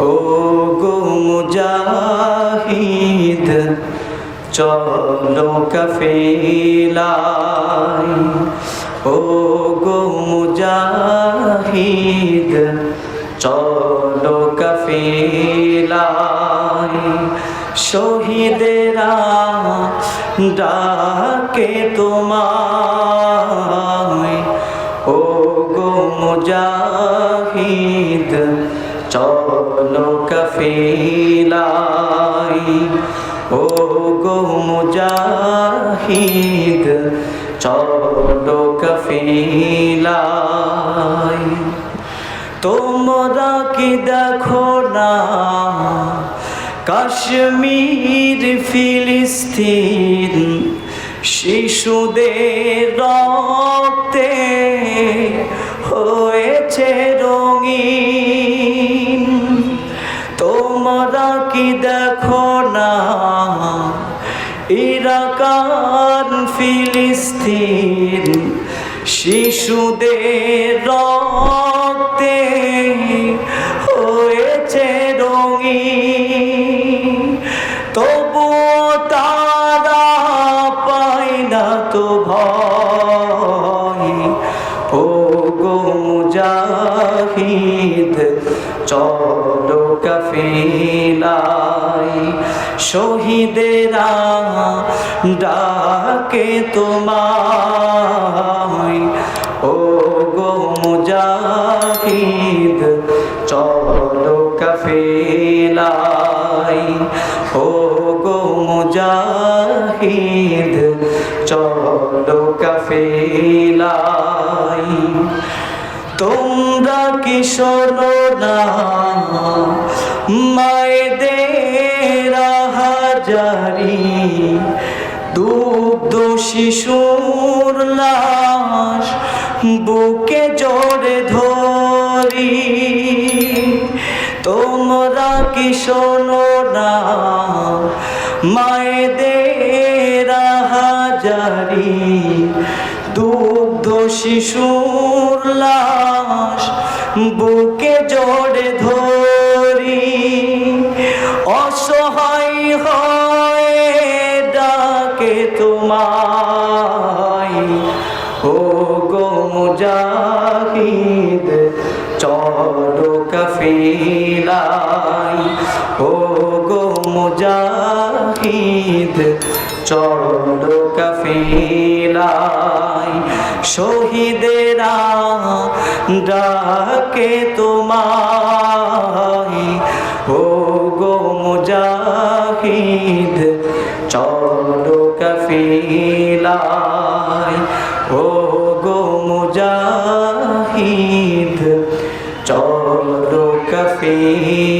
ও গো মুজাহিদ, চলো কফিলাই ও গো মুজাহিদ, চলো কফিলাই শহীদেরা ডাকে তোমায়। ও গো মুজাহিদ, চলো কফিলাই ও গো মুজাহিদ, চলো কফিলাই তোমরা কি দেখো না কাশ্মীর, ফিলিস্তিন শিশুদের রক্তে হয়েছে? তোমরা কি দেখো না? ইরাকান, ফিলিস্তিন, শিশুদের রক্তে হয়েছে রঙিন। তবুও তারা পায় না তো ভয়। ও গো মুজাহিদ শহীদেরা ডাকে তোমায়। ও গো মুজাহিদ চলো কফিলাই ও গো মুজাহিদ চলো কফিলাই তোমরা কি শোনো না, মায়েদের হাজারি দুগ্ধ শিশুর লাশ বুকে জোরে ধরি। তোমরা কি শোনো না, মায়েদের হাজারি দুগ্ধ শিশুর লাশ বুকে জোরে ধরি। অসহায় হয় ডাকে তোমায়। ও গো মুজাহিদ, চলো কফিলাই ও গো মুজাহিদ, চলো কফিলাই শহীদেরা ডাকে তোমায়। ও গো মুজাহিদ চলো কফিলাই ও গো মুজাহিদ চলো কফিলা